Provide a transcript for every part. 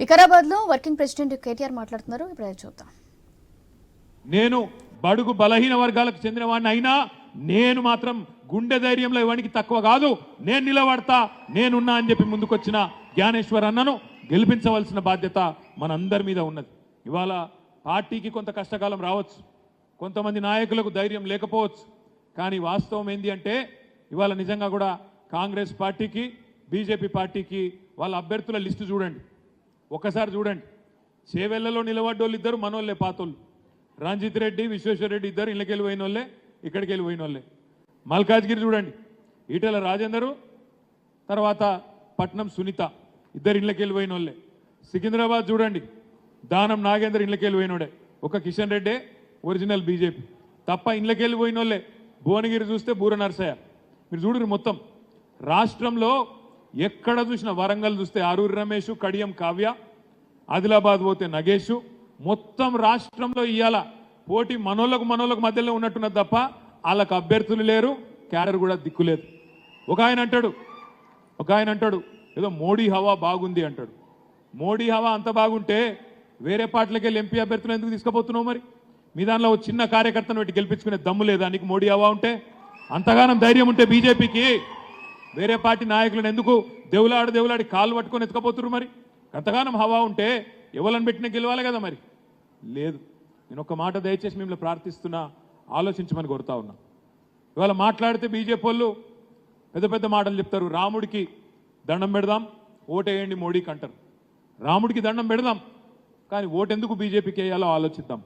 వికారాబాద్లో working president KTR మాట్లాడుతున్నారు. ఇప్పుడు చూద్దాం. నేను బడుగు బలహీన వర్గాలకు చెందిన వాడిని అయినా నేను మాత్రం గుండె ధైర్యంలో ఇవానికి తక్కువ కాదు. నేను నిలబడతా నేనున్నా అని చెప్పి ముందుకొచ్చిన జ్ఞానేశ్వర్ అన్నను గెలిపించవలసిన బాధ్యత మనందరి మీద ఉన్నది. ఇవాళ పార్టీకి కొంత కష్టకాలం రావచ్చు. కొంతమంది నాయకులకు ధైర్యం లేకపోవచ్చు. కానీ వాస్తవం ఏంటి అంటే ఇవాళ నిజంగా కూడా కాంగ్రెస్ పార్టీకి బీజేపీ పార్టీకి వాళ్ళ అభ్యర్థుల లిస్టు చూడండి. ఒకసారి చూడండి. చేవెళ్ళలో నిలబడ్డోళ్ళు ఇద్దరు మనోళ్ళే పాతోళ్ళు. రంజిత్ రెడ్డి విశ్వేశ్వర రెడ్డి ఇద్దరు ఇళ్ళకి వెళ్ళిపోయిన వాళ్ళే ఇక్కడికి వెళ్ళిపోయిన వాళ్ళే మల్కాజ్గిరి చూడండి. ఈటల రాజేందరు తర్వాత పట్నం సునీత ఇద్దరు ఇళ్ళకి వెళ్ళిపోయిన వాళ్ళే సికింద్రాబాద్ చూడండి. దానం నాగేందర్ ఇళ్ళకి వెళ్ళిపోయినోడే. ఒక కిషన్ రెడ్డే ఒరిజినల్ బీజేపీ. తప్ప ఇళ్ళకి వెళ్ళిపోయిన వాళ్ళే భువనగిరి చూస్తే బూర నరసయ్య. మీరు చూడరు మొత్తం. రాష్ట్రంలో ఎక్కడ చూసిన వరంగల్ చూస్తే ఆరూరి రమేష్ కడియం కావ్య ఆదిలాబాద్ పోతే నగేష్. మొత్తం రాష్ట్రంలో ఇవాళ పోటీ మనోళ్ళకు మనోళ్ళకు మధ్యలో ఉన్నట్టున్నది తప్ప వాళ్ళకు అభ్యర్థులు లేరు క్యాడర్ కూడా దిక్కులేదు ఒక ఆయన అంటాడు ఒక ఆయన అంటాడు ఏదో మోడీ హవా బాగుంది అంటాడు. మోడీ హవా అంత బాగుంటే వేరే పార్టీలకి వెళ్ళి ఎంపీ అభ్యర్థులు ఎందుకు తీసుకుపోతున్నావు మరి? మీ దానిలో ఒక చిన్న కార్యకర్తను పెట్టి గెలిపించుకునే దమ్ము లేదా? నీకు మోడీ హవా ఉంటే? అంతగానం ధైర్యం ఉంటే బీజేపీకి వేరే పార్టీ నాయకులను ఎందుకు దేవులాడు దేవులాడి కాళ్ళు పట్టుకొని ఎత్తుకపోతున్నారు మరి? అంతగానం హవా ఉంటే ఎవరిని పెట్టినా గెలవాలి కదా మరి? లేదు. నేను ఒక మాట దయచేసి మిమ్మల్ని ప్రార్థిస్తున్నా ఆలోచించమని కోరుతా ఉన్నా. ఇవాళ మాట్లాడితే బీజేపీ వాళ్ళు పెద్ద పెద్ద మాటలు చెప్తారు. రాముడికి దండం పెడదాం ఓటేయండి మోడీకి అంటారు రాముడికి దండం పెడదాం కానీ ఓటెందుకు బీజేపీకి వేయాలో ఆలోచిద్దాం.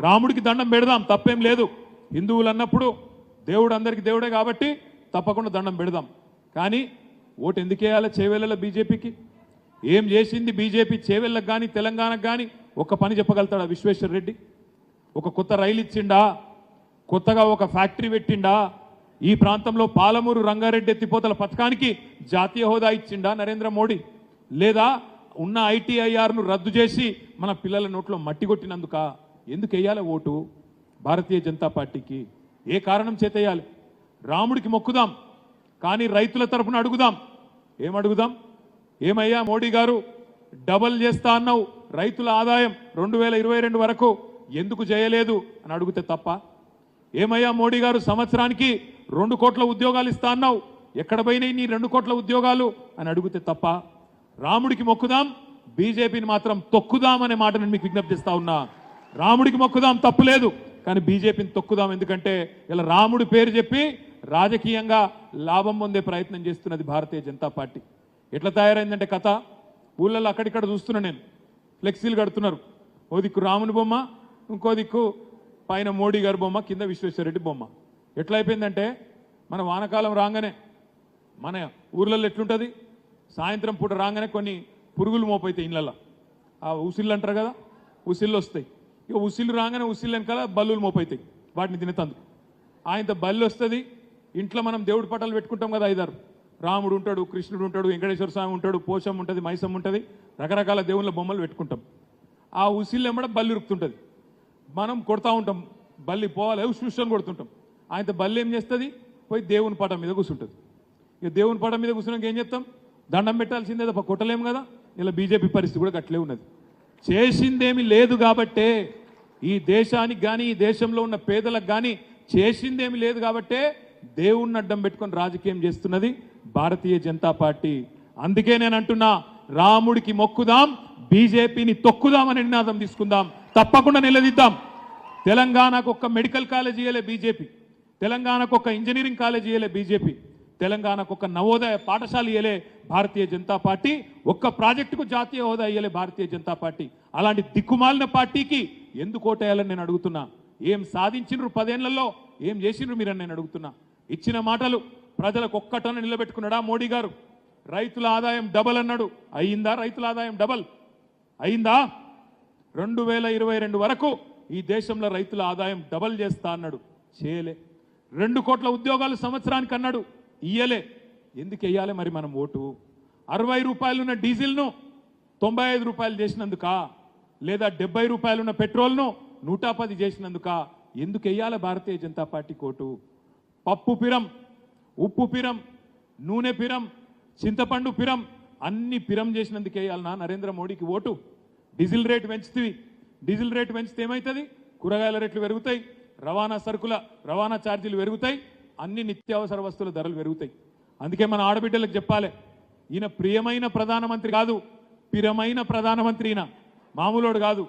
రాముడికి దండం పెడదాం తప్పేం లేదు. హిందువులు అన్నప్పుడు దేవుడు అందరికి దేవుడే కాబట్టి తప్పకుండా దండం పెడదాం. కానీ ఓటు ఎందుకు చేవేళ్ళ బీజేపీకి? ఏం చేసింది బీజేపీ చేవెళ్ళకు కానీ తెలంగాణకు కానీ ఒక పని చెప్పగలుగుతాడా విశ్వేశ్వర రెడ్డి? ఒక కొత్త రైలు ఇచ్చిండా? కొత్తగా ఒక ఫ్యాక్టరీ పెట్టిండా? ఈ ప్రాంతంలో పాలమూరు రంగారెడ్డి ఎత్తిపోతల పథకానికి జాతీయ హోదా ఇచ్చిండా నరేంద్ర మోడీ? లేదా ఉన్న ఐటీఐఆర్ను రద్దు చేసి మన పిల్లల నోట్లో మట్టి కొట్టినందుక? ఎందుకు వేయాలి ఓటు? భారతీయ జనతా పార్టీకి ఏ కారణం చేతేయాలి రాముడికి మొక్కుదాం. కానీ రైతుల తరపున అడుగుదాం. ఏం అడుగుదాం? ఏమయ్యా మోడీ గారు? డబల్ చేస్తా అన్నావు. రైతుల ఆదాయం రెండు వేల ఇరవై రెండు వరకు ఎందుకు చేయలేదు అని అడిగితే తప్ప. ఏమయ్యా మోడీ గారు సంవత్సరానికి రెండు కోట్ల ఉద్యోగాలు ఇస్తా అన్నావు. ఎక్కడ పోయినాయి నీ రెండు కోట్ల ఉద్యోగాలు? అని అడిగితే తప్ప. రాముడికి మొక్కుదాం బీజేపీని మాత్రం తొక్కుదాం అనే మాట నేను మీకు విజ్ఞప్తి చేస్తా ఉన్నా. రాముడికి మొక్కుదాం తప్పు లేదు కానీ బీజేపీని తొక్కుదాం ఎందుకంటే ఇలా రాముడి పేరు చెప్పి రాజకీయంగా లాభం పొందే ప్రయత్నం చేస్తున్నది భారతీయ జనతా పార్టీ. ఎట్లా తయారైందంటే కథ? ఊళ్ళల్లో అక్కడిక్కడ చూస్తున్నా నేను. ఫ్లెక్సీలు కడుతున్నారు. ఓ దిక్కు రాముని బొమ్మ ఇంకో దిక్కు పైన మోడీ గారి బొమ్మ కింద విశ్వేశ్వరరెడ్డి బొమ్మ. ఎట్లయిపోయిందంటే మన వానకాలం రాగానే మన ఊర్లలో ఎట్లుంటుంది? సాయంత్రం పూట రాగానే కొన్ని పురుగులు మోపైతాయి ఇళ్ళల్లో. ఆ ఉసిళ్ళు అంటారు కదా? ఉసిళ్ళు వస్తాయి. ఇక ఉసిళ్ళు రాగానే ఉసిళ్ళు వెనకాల బల్లులు మోపైతాయి. వాటిని తినేతందుకు. ఆయనతో బల్లు వస్తుంది ఇంట్లో మనం దేవుడి పటాలు పెట్టుకుంటాం కదా ఐదారు. రాముడు ఉంటాడు కృష్ణుడు ఉంటాడు వెంకటేశ్వర స్వామి ఉంటాడు పోషం ఉంటుంది మైసం ఉంటుంది రకరకాల దేవుళ్ళ బొమ్మలు పెట్టుకుంటాం. ఆ ఉసిళ్ళు ఎమ్మడ బల్లి ఉరుకుతుంటుంది. మనం కొడతా ఉంటాం బల్లి పోవాలి సృష్టిని కొడుతుంటాం. ఆయన బల్లి ఏం చేస్తుంది? పోయి దేవుని పటం మీద కూర్చుంటుంది ఇక దేవుని పటం మీద కూర్చున్నాక ఏం చేస్తాం? దండం పెట్టాల్సిందే తప్ప కొట్టలేం కదా? ఇలా బీజేపీ పరిస్థితి కూడా అట్లే ఉన్నది. చేసిందేమి లేదు కాబట్టే ఈ దేశానికి కానీ ఈ దేశంలో ఉన్న పేదలకు కానీ చేసిందేమి లేదు కాబట్టే దేవుణ్ణి అడ్డం పెట్టుకొని రాజకీయం చేస్తున్నది భారతీయ జనతా పార్టీ. అందుకే నేను అంటున్నా రాముడికి మొక్కుదాం బీజేపీని తొక్కుదామని నినాదం తీసుకుందాం. తప్పకుండా నిలదీద్దాం. తెలంగాణకు ఒక్క మెడికల్ కాలేజ్ ఇయ్యలే బీజేపీ. తెలంగాణకు ఒక ఇంజనీరింగ్ కాలేజ్ ఇయ్యలే బీజేపీ. తెలంగాణకు ఒక నవోదయ పాఠశాల ఇయ్యలే భారతీయ జనతా పార్టీ. ఒక్క ప్రాజెక్టుకు జాతీయ హోదా ఇయ్యలే భారతీయ జనతా పార్టీ. అలాంటి దిక్కుమాలిన పార్టీకి ఎందుకు ఓటేయాలని నేను అడుగుతున్నా? ఏం సాధించినరు పదేళ్ళలో? ఏం చేసిండ్రు మీరని నేను అడుగుతున్నా? ఇచ్చిన మాటలు ప్రజలకు ఒక్కటన నిలబెట్టుకున్నాడా మోడీ గారు? రైతుల ఆదాయం డబల్ అన్నాడు. అయిందా రైతుల ఆదాయం డబల్? అయిందా? రెండు వేల ఇరవై రెండు వరకు ఈ దేశంలో రైతుల ఆదాయం డబల్ చేస్తా అన్నాడు. చేయలే. రెండు కోట్ల ఉద్యోగాలు సంవత్సరానికి అన్నాడు. ఇయ్యలే. ఎందుకు వెయ్యాలి మరి మనం ఓటు? అరవై రూపాయలున్న డీజిల్ను తొంభై ఐదు రూపాయలు చేసినందుక? లేదా డెబ్బై రూపాయలున్న పెట్రోల్ను నూట పది చేసినందుక? ఎందుకు వెయ్యాలి భారతీయ జనతా పార్టీ కోటు? పప్పు పిరం ఉప్పు పిరం నూనె పిరం చింతపండు పిరం అన్ని పిరం చేసినందుకు వేయాలనా నరేంద్ర మోడీకి ఓటు. డీజిల్ రేటు పెంచుతుంది డీజిల్ రేటు పెంచితే ఏమవుతుంది కూరగాయల రేట్లు పెరుగుతాయి రవాణా సరుకుల రవాణా ఛార్జీలు పెరుగుతాయి అన్ని నిత్యావసర వస్తువుల ధరలు పెరుగుతాయి. అందుకే మన ఆడబిడ్డలకు చెప్పాలి ఈయన ప్రియమైన ప్రధానమంత్రి కాదు పిరమైన ప్రధానమంత్రి ఈయన మామూలోడు కాదు.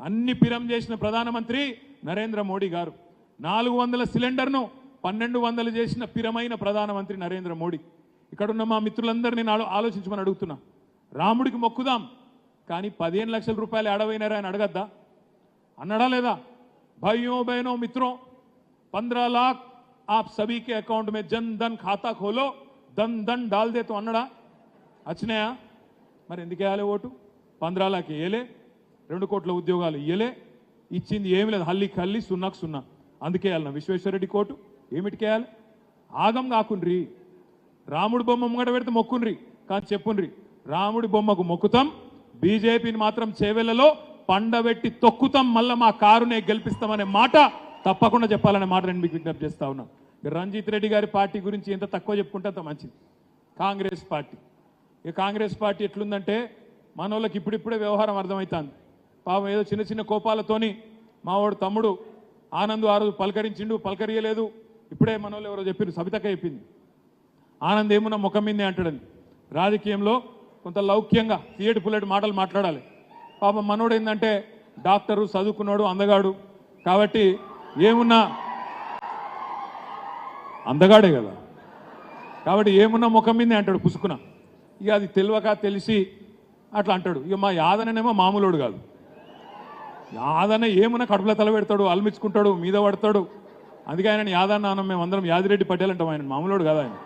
అన్ని పిరం చేసిన ప్రధానమంత్రి నరేంద్ర మోడీ గారు. నాలుగు వందల సిలిండర్ను పన్నెండు వందలు చేసిన పిరమైన ప్రధానమంత్రి నరేంద్ర మోడీ. ఇక్కడున్న మా మిత్రులందరినీ నేను ఆలోచించమని అడుగుతున్నా. రాముడికి మొక్కుదాం కానీ పదిహేను లక్షల రూపాయలు ఏడవైనారా అని అడగద్దా? అన్నడా లేదా? భయో భయనో మిత్రో పంద్రా లాక్ ఆప్ సభీకే అకౌంట్ మే జన్ ధన్ ఖాతా ఖోలో ధన్ ధన్ డాల్ దేతో అన్నడా? వచ్చినాయా మరి ఎందుకు వేయాలి ఓటు? పంద్రా లాక్ వేయలే రెండు కోట్ల ఉద్యోగాలు ఇయ్యలే ఇచ్చింది ఏమి లేదు. హల్లీకి హల్లి సున్నాకు సున్నా. అందుకే వెళ్ళిన విశ్వేశ్వరరెడ్డి కోర్టు ఏమిటికి వేయాలి ఆగం కాకుండ్రి. రాముడి బొమ్మ ముంగట పెడితే మొక్కుండ్రి. కానీ చెప్పుండ్రి. రాముడి బొమ్మకు మొక్కుతాం. బీజేపీని మాత్రం చేవెళ్ళలో పండబెట్టి తొక్కుతాం. మళ్ళీ మా కారునే గెలిపిస్తామనే మాట తప్పకుండా చెప్పాలనే మాట నేను మీకు విజ్ఞప్తి చేస్తా ఉన్నా. రంజిత్ రెడ్డి గారి పార్టీ గురించి ఎంత తక్కువ చెప్పుకుంటే అంత మంచిది. కాంగ్రెస్ పార్టీ. ఇక కాంగ్రెస్ పార్టీ ఎట్లుందంటే మన వాళ్ళకి ఇప్పుడిప్పుడే వ్యవహారం అర్థమవుతుంది పాపం ఏదో చిన్న చిన్న కోపాలతోని మావాడు తమ్ముడు ఆనంద్ ఆ రోజు పలకరించిండు పలకరియలేదు. ఇప్పుడే మనోళ్ళు ఎవరో చెప్పారు సబితక చెప్పింది. ఆనంద్ ఏమున్నా ముఖం మీదే అంటాడని. రాజకీయంలో కొంత లౌక్యంగా తీయటి పుల్లటి మాటలు మాట్లాడాలి. పాపం మనోడు ఏంటంటే డాక్టరు చదువుకున్నాడు అందగాడు. కాబట్టి ఏమున్నా అందగాడే కదా. కాబట్టి ఏమున్నా ముఖం మీదే అంటాడు పుసుకున. ఇక అది తెలియక తెలిసి అట్లా అంటాడు. ఇక మా యాదననేమో మామూలుడు కాదు. యాదన ఏమున్నా కడుపులో తల పెడతాడు అల్మించుకుంటాడు మీద పడతాడు. అందుకే ఆయన యాదన్న అన్నం మేము అందరం యాదిరెడ్డి పటేల్ అంటాం ఆయన మామూలుడు కాదు ఆయన.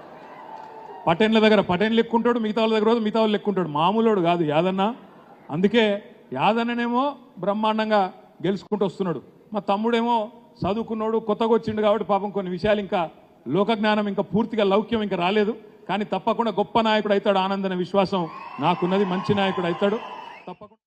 పటేన్ల దగ్గర పటేన్ లెక్కుంటాడు మిగతా వాళ్ళ దగ్గర రోజు మిగతా వాళ్ళు లెక్కుంటాడు. మామూలుడు కాదు యాదన్న. అందుకే యాదన్ననేమో బ్రహ్మాండంగా గెలుచుకుంటూ వస్తున్నాడు. మా తమ్ముడేమో చదువుకున్నాడు కొత్తగా వచ్చిండు కాబట్టి పాపం కొన్ని విషయాలు ఇంకా లోకజ్ఞానం ఇంకా పూర్తిగా లౌక్యం ఇంకా రాలేదు. కానీ తప్పకుండా గొప్ప నాయకుడు అవుతాడు ఆనందన విశ్వాసం నాకున్నది మంచి నాయకుడు అవుతాడు. తప్పకుండా